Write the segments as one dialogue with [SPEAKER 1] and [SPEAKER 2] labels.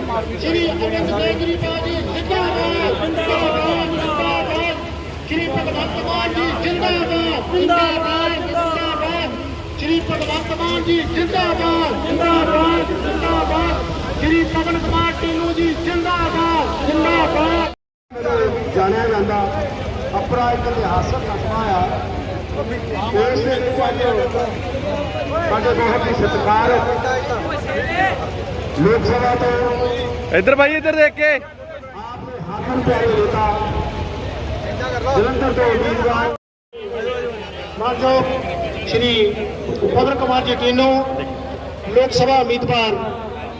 [SPEAKER 1] ਸ਼੍ਰੀ ਅਰਵਿੰਦ ਕੇਜਰੀਵਾਲ ਜੀ ਜਿੰਦਾਬਾਦ ਜਿੰਦਾਬਾਦ ਜਿੰਦਾਬਾਦ। ਸ਼੍ਰੀ ਭਗਵੰਤ ਮਾਨ ਜੀ, ਜਿੰਦਾਬਾਦ ਜਿੰਦਾਬਾਦ ਜਿੰਦਾਬਾਦ। ਸ਼੍ਰੀ ਭਗਵੰਤ ਮਾਨ ਜੀ, ਜਿੰਦਾਬਾਦ ਜਿੰਦਾਬਾਦ ਜਿੰਦਾਬਾਦ। ਸ਼੍ਰੀ ਪਵਨ ਕੁਮਾਰ ਟੀਨੂ ਜੀ, ਜਿੰਦਾਬਾਦ ਜਿੰਦਾਬਾਦ।
[SPEAKER 2] ਜਾਣਿਆ ਜਾਂਦਾ, ਆਪਣਾ ਇੱਕ ਇਤਿਹਾਸਕ ਘਟਨਾ ਆ। ਦੇਸ਼ ਦੇ ਵਿੱਚ ਸਾਡੇ ਬਹੁਤ ਹੀ ਸਤਿਕਾਰ ਲੋਕ ਸਭਾ ਤੋਂ
[SPEAKER 3] ਇੱਧਰ ਭਾਈ ਇੱਧਰ ਦੇਖ ਕੇ।
[SPEAKER 2] ਆਪ ਦੇ ਹਾਕਮ ਪਿਆਰੇ ਨੇਤਾ ਜਲੰਧਰ ਤੋਂ ਉਮੀਦਵਾਰ।
[SPEAKER 1] ਮਾਨਯੋਗ ਸ਼੍ਰੀ ਪਵਨ ਕੁਮਾਰ ਜੀ ਟੀਨੂ ਲੋਕ ਸਭਾ ਉਮੀਦਵਾਰ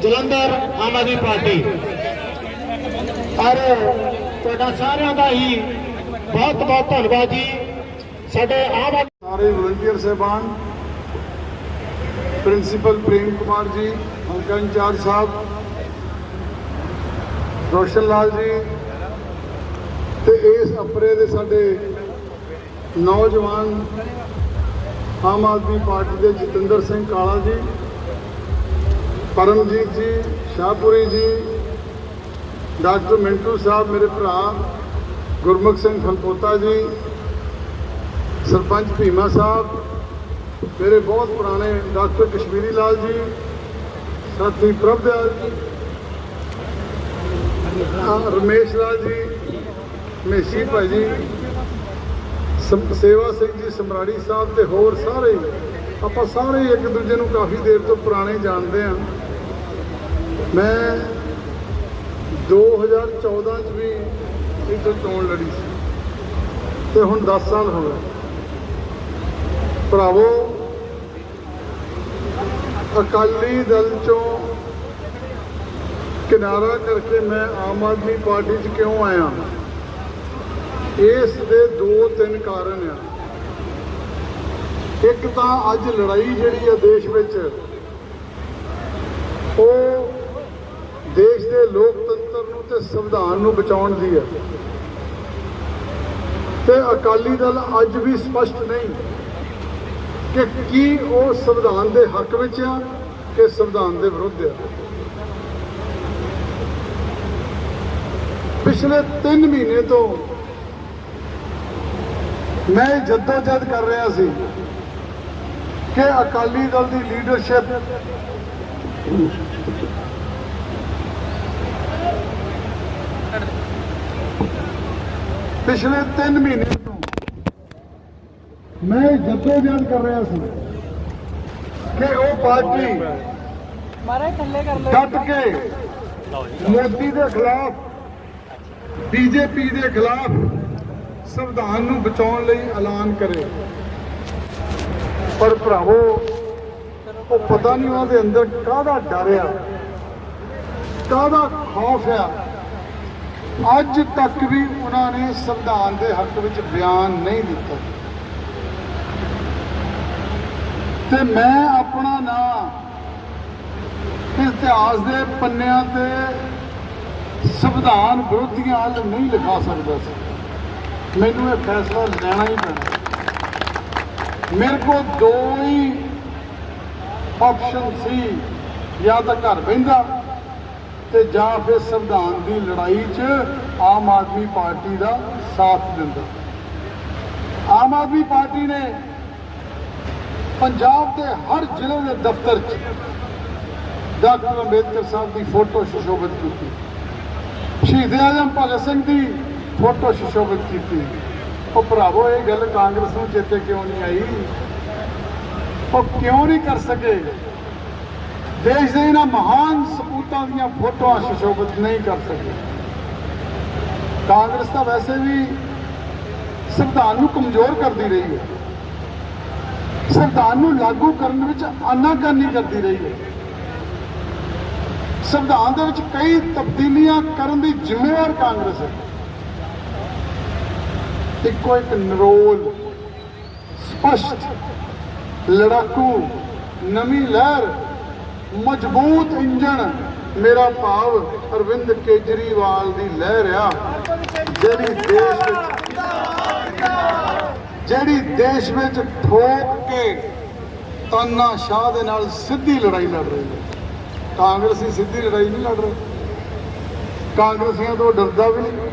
[SPEAKER 1] ਜਲੰਧਰ ਆਮ ਆਦਮੀ ਪਾਰਟੀ। ਔਰ ਤੁਹਾਡਾ ਸਾਰਿਆਂ ਦਾ ਹੀ ਬਹੁਤ ਬਹੁਤ ਧੰਨਵਾਦ ਜੀ। ਸਾਡੇ ਆਮ ਆਦਮੀ
[SPEAKER 2] ਸਾਰੇ ਵਲੰਟੀਅਰ ਸਹਿਬਾਨ ਪ੍ਰਿੰਸੀਪਲ ਪ੍ਰੇਮ ਕੁਮਾਰ ਜੀ ਹਲਕਾ ਇੰਚਾਰਜ ਸਾਹਿਬ, ਰੋਸ਼ਨ ਲਾਲ ਜੀ, ਤੇ ਇਸ ਅਪਰੇ ਦੇ ਸਾਡੇ ਨੌਜਵਾਨ ਆਮ ਆਦਮੀ ਪਾਰਟੀ ਦੇ ਜਤਿੰਦਰ ਸਿੰਘ ਕਾਲਾ ਜੀ, ਪਰਮਜੀਤ ਜੀ, ਸ਼ਾਹਪੁਰੀ ਜੀ, ਡਾਕਟਰ ਮਿੰਟੂ ਸਾਹਿਬ, ਮੇਰੇ ਭਰਾ, ਗੁਰਮੁਖ ਸਿੰਘ ਫਲਪੋਤਾ ਜੀ, ਸਰਪੰਚ ਭੀਮਾ ਸਾਹਿਬ ਮੇਰੇ ਬਹੁਤ ਪੁਰਾਣੇ ਡਾਕਟਰ ਕਸ਼ਮੀਰੀ ਲਾਲ ਜੀ, ਸਾਥੀ ਪ੍ਰਭਦਿਆਲ ਜੀ ਰਮੇਸ਼ ਲਾਲ ਜੀ ਮੇਸੀ ਭਾਈ ਜੀ, ਸਮ- ਸੇਵਾ ਸਿੰਘ ਜੀ, ਸਮਰਾੜੀ ਸਾਹਿਬ ਤੇ ਹੋਰ ਸਾਰੇ, ਆਪਾਂ ਸਾਰੇ ਹੀ ਇੱਕ ਦੂਜੇ ਨੂੰ ਕਾਫੀ ਦੇਰ ਤੋਂ ਪੁਰਾਣੇ ਜਾਣਦੇ ਆ ਮੈਂ 2014 ਚ ਵੀ ਇੱਥੇ ਚੋਣ ਲੜੀ ਸੀ ਤੇ ਹੁਣ 10 ਸਾਲ ਹੋ ਗਏ। ਭਰਾਵੋ, ਅਕਾਲੀ ਦਲ ਚੋਂ ਕਿਨਾਰਾ ਕਰਕੇ ਮੈਂ ਆਮ ਆਦਮੀ ਪਾਰਟੀ 'ਚ ਕਿਉਂ ਆਇਆ? ਇਸ ਦੇ ਦੋ ਤਿੰਨ ਕਾਰਨ ਆ। ਇੱਕ ਤਾਂ ਅੱਜ ਲੜਾਈ ਜਿਹੜੀ ਆ ਦੇਸ਼ ਵਿੱਚ, ਉਹ ਦੇਸ਼ ਦੇ ਲੋਕਤੰਤਰ ਨੂੰ ਤੇ ਸੰਵਿਧਾਨ ਨੂੰ ਬਚਾਉਣ ਦੀ ਹੈ ਤੇ ਅਕਾਲੀ ਦਲ ਅੱਜ ਵੀ ਸਪਸ਼ਟ ਨਹੀਂ ਕਿ ਕੀ ਉਹ ਸੰਵਿਧਾਨ ਦੇ ਹੱਕ ਵਿੱਚ ਆ ਕਿ ਸੰਵਿਧਾਨ ਦੇ ਵਿਰੁੱਧ ਆ? ਪਿਛਲੇ 3 ਮਹੀਨੇ ਤੋਂ ਮੈਂ ਜਦੋਜਹਿਦ ਕਰ ਰਿਹਾ ਸੀ ਕਿ ਅਕਾਲੀ ਦਲ ਦੀ ਲੀਡਰਸ਼ਿਪ ਪਿਛਲੇ 3 ਮਹੀਨੇ ਮੈਂ ਜਦੋਜਹਿਦ ਕਰ ਰਿਹਾ ਸੀ ਕਿ ਉਹ ਪਾਰਟੀ
[SPEAKER 4] ਮਾਰੇ ਥੱਲੇ ਕਰ ਲਓ।
[SPEAKER 2] ਡਟ ਕੇ ਮੋਦੀ ਦੇ ਖਿਲਾਫ ਬੀਜੇਪੀ ਦੇ ਖਿਲਾਫ ਸੰਵਿਧਾਨ ਨੂੰ ਬਚਾਉਣ ਲਈ ਐਲਾਨ ਕਰੇ। ਪਰ ਭਰਾਵੋ ਉਹ ਪਤਾ ਨਹੀਂ ਉਹਨਾਂ ਦੇ ਅੰਦਰ ਕਾਹਦਾ ਡਰ ਆ ਕਾਹਦਾ ਖੌਫ ਆ। ਅੱਜ ਤੱਕ ਵੀ ਉਹਨਾਂ ਨੇ ਸੰਵਿਧਾਨ ਦੇ ਹੱਕ ਵਿੱਚ ਬਿਆਨ ਨਹੀਂ ਦਿੱਤਾ। ਤੇ ਮੈਂ ਆਪਣਾ ਨਾਂ ਇਤਿਹਾਸ ਦੇ ਪੰਨਿਆਂ ਤੇ ਸੰਵਿਧਾਨ ਵਿਰੋਧੀਆਂ ਵੱਲ ਨਹੀਂ ਲਿਖਾ ਸਕਦਾ ਸੀ। ਮੈਨੂੰ ਇਹ ਫੈਸਲਾ ਲੈਣਾ ਹੀ ਪੈਣਾ। ਮੇਰੇ ਕੋਲ ਦੋ ਹੀ ਆਪਸ਼ਨ ਸੀ, ਜਾਂ ਤਾਂ ਘਰ ਬਹਿੰਦਾ ਤੇ ਜਾਂ ਫਿਰ ਸੰਵਿਧਾਨ ਦੀ ਲੜਾਈ 'ਚ ਆਮ ਆਦਮੀ ਪਾਰਟੀ ਦਾ ਸਾਥ ਦਿੰਦਾ। ਆਮ ਆਦਮੀ ਪਾਰਟੀ ਨੇ ਪੰਜਾਬ ਦੇ ਹਰ ਜ਼ਿਲ੍ਹੇ ਦੇ ਦਫ਼ਤਰ 'ਚ ਡਾਕਟਰ ਅੰਬੇਦਕਰ ਸਾਹਿਬ ਦੀ ਫੋਟੋ ਸੁਸ਼ੋਭਿਤ ਕੀਤੀ। ਸ਼ਹੀਦ ਆਜ਼ਮ ਭਗਤ ਸਿੰਘ ਦੀ ਫੋਟੋ ਸੁਸ਼ੋਭਿਤ ਕੀਤੀ। ਉਹ ਭਰਾਵੋ, ਇਹ ਗੱਲ ਕਾਂਗਰਸ ਨੂੰ ਚੇਤੇ ਕਿਉਂ ਨਹੀਂ ਆਈ? ਉਹ ਕਿਉਂ ਨਹੀਂ ਕਰ ਸਕੇ? ਦੇਸ਼ ਦੇ ਇਹਨਾਂ ਮਹਾਨ ਸਪੂਤਾਂ ਦੀਆਂ ਫੋਟੋਆਂ ਸੁਸ਼ੋਭਿਤ ਨਹੀਂ ਕਰ ਸਕੇ। ਕਾਂਗਰਸ ਤਾਂ ਵੈਸੇ ਵੀ ਸੰਵਿਧਾਨ ਨੂੰ ਕਮਜ਼ੋਰ ਕਰਦੀ ਰਹੀ ਹੈ। ਸੰਵਿਧਾਨ ਨੂੰ ਲਾਗੂ ਕਰਨ ਵਿੱਚ ਆਨਾਕਾਨੀ ਕਰਦੀ ਰਹੀ ਹੈ। ਸੰਵਿਧਾਨ ਦੇ ਵਿੱਚ ਕਈ ਤਬਦੀਲੀਆਂ ਕਰਨ ਦੀ ਜ਼ਿੰਮੇਵਾਰ ਕਾਂਗਰਸ ਹੈ। ਇੱਕੋ ਇੱਕ ਨਰੋਲ, ਸਪਸ਼ਟ, ਲੜਾਕੂ, ਨਵੀਂ ਲਹਿਰ, ਮਜ਼ਬੂਤ ਇੰਜਣ, ਮੇਰਾ ਭਾਵ ਅਰਵਿੰਦ ਕੇਜਰੀਵਾਲ ਦੀ ਲਹਿਰ ਆ, ਜਿਹੜੀ ਦੇਸ਼ ਵਿੱਚ ਜਿਹੜੀ ਦੇਸ਼ ਵਿੱਚ ਠੋਕ ਕੇ ਤਾਨਾ ਸ਼ਾਹ ਦੇ ਨਾਲ ਸਿੱਧੀ ਲੜਾਈ ਲੜ ਰਹੀ ਹੈ। ਕਾਂਗਰਸੀ ਸਿੱਧੀ ਲੜਾਈ ਨਹੀਂ ਲੜ ਰਹੇ। ਕਾਂਗਰਸੀਆਂ ਤੋਂ ਡਰਦਾ ਵੀ ਨਹੀਂ।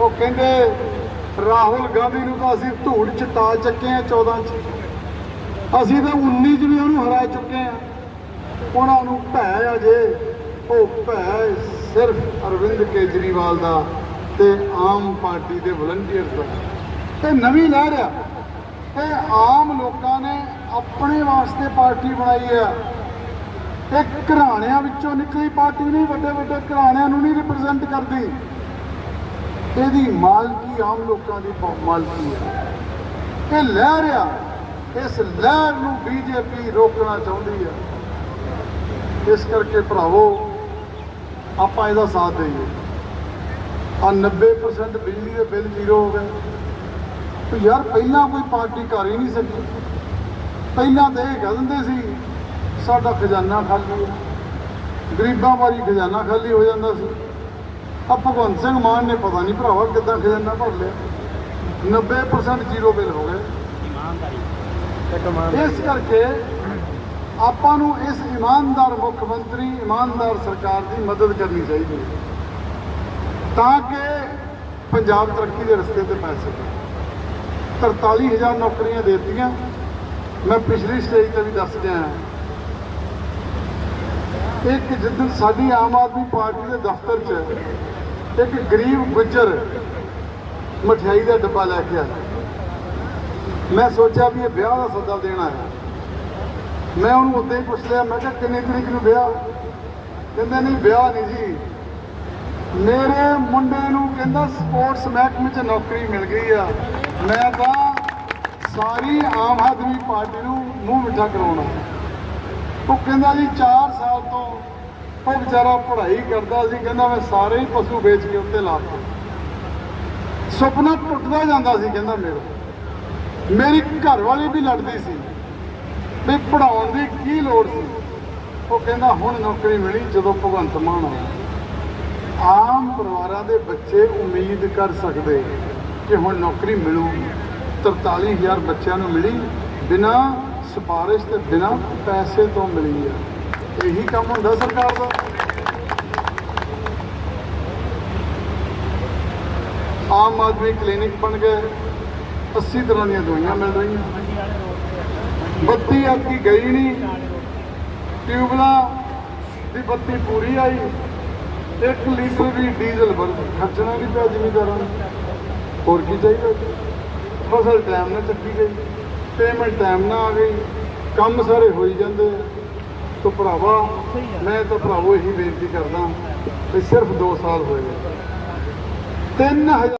[SPEAKER 2] ਉਹ ਕਹਿੰਦੇ, ਰਾਹੁਲ ਗਾਂਧੀ ਨੂੰ ਤਾਂ ਅਸੀਂ ਧੂੜ ਚ ਟਾ ਚੱਕੇ ਆ 14 ਚ। ਅਸੀਂ ਤਾਂ 19 ਚ ਵੀ ਉਹਨੂੰ ਹਰਾ ਚੁੱਕੇ ਆ ਉਹਨਾਂ ਨੂੰ ਭੈ ਆ ਜੇ। ਉਹ ਭੈ ਸਿਰਫ ਅਰਵਿੰਦ ਕੇਜਰੀਵਾਲ ਦਾ ਤੇ ਆਮ ਪਾਰਟੀ ਦੇ ਵਲੰਟੀਅਰਸ ਦਾ। ਤੇ ਨਵੀਂ ਲਹਿਰ ਆ। ਤੇ ਆਮ ਲੋਕਾਂ ਨੇ ਆਪਣੇ ਵਾਸਤੇ ਪਾਰਟੀ ਬਣਾਈ ਆ। ਇਹ ਘਰਾਣਿਆਂ ਵਿੱਚੋਂ ਨਿਕਲੀ ਪਾਰਟੀ ਨਹੀਂ, ਵੱਡੇ ਵੱਡੇ ਘਰਾਣਿਆਂ ਨੂੰ ਨਹੀਂ ਰਿਪਰੈਜ਼ੈਂਟ ਕਰਦੀ। ਇਹਦੀ ਮਾਲਕੀ ਆਮ ਲੋਕਾਂ ਦੀ ਪ- ਮਾਲਕੀ ਹੈ ਇਹ ਲਹਿਰ ਆ। ਇਸ ਲਹਿਰ ਨੂੰ ਬੀਜੇਪੀ ਰੋਕਣਾ ਚਾਹੁੰਦੀ ਹੈ ਇਸ ਕਰਕੇ ਭਰਾਵੋ, ਆਪਾਂ ਇਹਦਾ ਸਾਥ ਦੇਈਏ। ਆ 90% ਬਿਜਲੀ ਦੇ ਬਿੱਲ ਜ਼ੀਰੋ ਹੋ ਗਏ। ਤੇ ਯਾਰ ਪਹਿਲਾਂ ਕੋਈ ਪਾਰਟੀ ਕਰ ਹੀ ਨਹੀਂ ਸਕੀ ਪਹਿਲਾਂ ਤਾਂ ਇਹ ਕਹਿ ਦਿੰਦੇ ਸੀ ਸਾਡਾ ਖਜ਼ਾਨਾ ਖਾਲੀ ਹੈ ਗਰੀਬਾਂ ਵਾਰੀ ਖਜ਼ਾਨਾ ਖਾਲੀ ਹੋ ਜਾਂਦਾ ਸੀ। ਆ ਭਗਵੰਤ ਸਿੰਘ ਮਾਨ ਨੇ ਪਤਾ ਨਹੀਂ ਭਰਾਵਾ ਕਿੱਦਾਂ ਖਜ਼ਾਨਾ ਭਰ ਲਿਆ। 90% ਜ਼ੀਰੋ ਬਿੱਲ ਹੋ ਗਏ। ਇਸ ਕਰਕੇ ਆਪਾਂ ਨੂੰ ਇਸ ਇਮਾਨਦਾਰ ਮੁੱਖ ਮੰਤਰੀ ਇਮਾਨਦਾਰ ਸਰਕਾਰ ਦੀ ਮਦਦ ਕਰਨੀ ਚਾਹੀਦੀ ਹੈ। ਤਾਂ ਕਿ ਪੰਜਾਬ ਤਰੱਕੀ ਦੇ ਰਸਤੇ ਤੇ ਪੈ ਸਕੇ। 43000 ਨੌਕਰੀਆਂ ਦੇ ਦਿੱਤੀਆਂ। ਮੈਂ ਪਿਛਲੀ ਸਟੇਜ ਤੇ ਵੀ ਦੱਸ ਗਿਆ ਇੱਕ ਜਿੱਦਣ ਸਾਡੀ ਆਮ ਆਦਮੀ ਪਾਰਟੀ ਦੇ ਦਫ਼ਤਰ 'ਚ ਇੱਕ ਗਰੀਬ ਗੁੱਜਰ ਮਠਿਆਈ ਦਾ ਡੱਬਾ ਲੈ ਕੇ ਆਇਆ। ਮੈਂ ਸੋਚਿਆ ਵੀ ਇਹ ਵਿਆਹ ਦਾ ਸੱਦਾ ਦੇਣਾ ਹੈ ਮੈਂ ਉਹਨੂੰ ਉੱਤੇ ਹੀ ਪੁੱਛ ਲਿਆ, ਮੈਂ ਕਿਹਾ ਕਿੰਨੀ ਤਰੀਕ ਨੂੰ ਵਿਆਹ? ਕਹਿੰਦੇ ਨਹੀਂ, ਵਿਆਹ ਨਹੀਂ ਜੀ। ਮੇਰੇ ਮੁੰਡੇ ਨੂੰ ਕਹਿੰਦਾ ਸਪੋਰਟਸ ਮਹਿਕਮੇ 'ਚ ਨੌਕਰੀ ਮਿਲ ਗਈ ਆ। ਮੈਂ ਤਾਂ ਸਾਰੀ ਆਮ ਆਦਮੀ ਪਾਰਟੀ ਨੂੰ ਮੂੰਹ ਮਿੱਠਾ ਕਰਾਉਣਾ। ਉਹ ਕਹਿੰਦਾ ਜੀ 4 ਸਾਲ ਤੋਂ ਉਹ ਵਿਚਾਰਾ ਪੜ੍ਹਾਈ ਕਰਦਾ ਸੀ, ਕਹਿੰਦਾ ਮੈਂ ਸਾਰੇ ਹੀ ਪਸ਼ੂ ਵੇਚ ਕੇ ਉੱਤੇ ਲਾ ਦਿੱਤੇ ਸੁਪਨਾ ਟੁੱਟਦਾ ਜਾਂਦਾ ਸੀ, ਕਹਿੰਦਾ ਮੇਰਾ ਮੇਰੀ ਘਰ ਵਾਲੀ ਵੀ ਲੜਦੀ ਸੀ। ਵੀ ਪੜਾਉਣ ਦੀ ਕੀ ਲੋੜ ਸੀ? ਉਹ ਕਹਿੰਦਾ ਹੁਣ ਨੌਕਰੀ ਮਿਲੀ ਜਦੋਂ ਭਗਵੰਤ ਮਾਨ ਆਇਆ। ਆਮ ਪਰਿਵਾਰਾਂ ਦੇ ਬੱਚੇ ਉਮੀਦ ਕਰ ਸਕਦੇ ਕਿ ਹੁਣ ਨੌਕਰੀ ਮਿਲੂਗੀ। 43000 ਬੱਚਿਆਂ ਨੂੰ ਮਿਲੀ, ਬਿਨਾ ਸਿਫਾਰਿਸ਼ ਤੇ ਬਿਨਾ ਪੈਸੇ ਤੋਂ ਮਿਲੀ ਹੈ ਇਹੀ ਕੰਮ ਹੁੰਦਾ ਸਰਕਾਰ ਦਾ। ਆਮ ਆਦਮੀ ਕਲੀਨਿਕ ਬਣ ਗਏ। 80 ਤਰ੍ਹਾਂ ਦੀਆਂ ਦਵਾਈਆਂ ਮਿਲ ਰਹੀਆਂ। ਬੱਤੀ ਅੱਗੀ ਗਈ ਨਹੀਂ। ਟਿਊਬਲਾਂ ਦੀ ਬੱਤੀ ਪੂਰੀ ਆਈ। 1 ਲੀਟਰ ਵੀ ਡੀਜ਼ਲ ਵਰ ਖਰਚਣਾ ਨਹੀਂ ਪਿਆ ਜ਼ਿਮੀਂਦਾਰਾਂ ਨੂੰ? ਹੋਰ ਕੀ ਚਾਹੀਦਾ ਫਸਲ ਟਾਈਮ ਨਾਲ ਚੱਕੀ ਗਈ ਪੇਮੈਂਟ ਟਾਈਮ ਨਾਲ ਆ ਗਈ, ਕੰਮ ਸਾਰੇ ਹੋਈ ਜਾਂਦੇ ਆ। ਤੋ ਭਰਾਵਾ, ਮੈਂ ਤਾਂ ਭਰਾਵੋ ਇਹੀ ਬੇਨਤੀ ਕਰਦਾ ਵੀ ਸਿਰਫ 2 ਸਾਲ ਹੋਏ 3000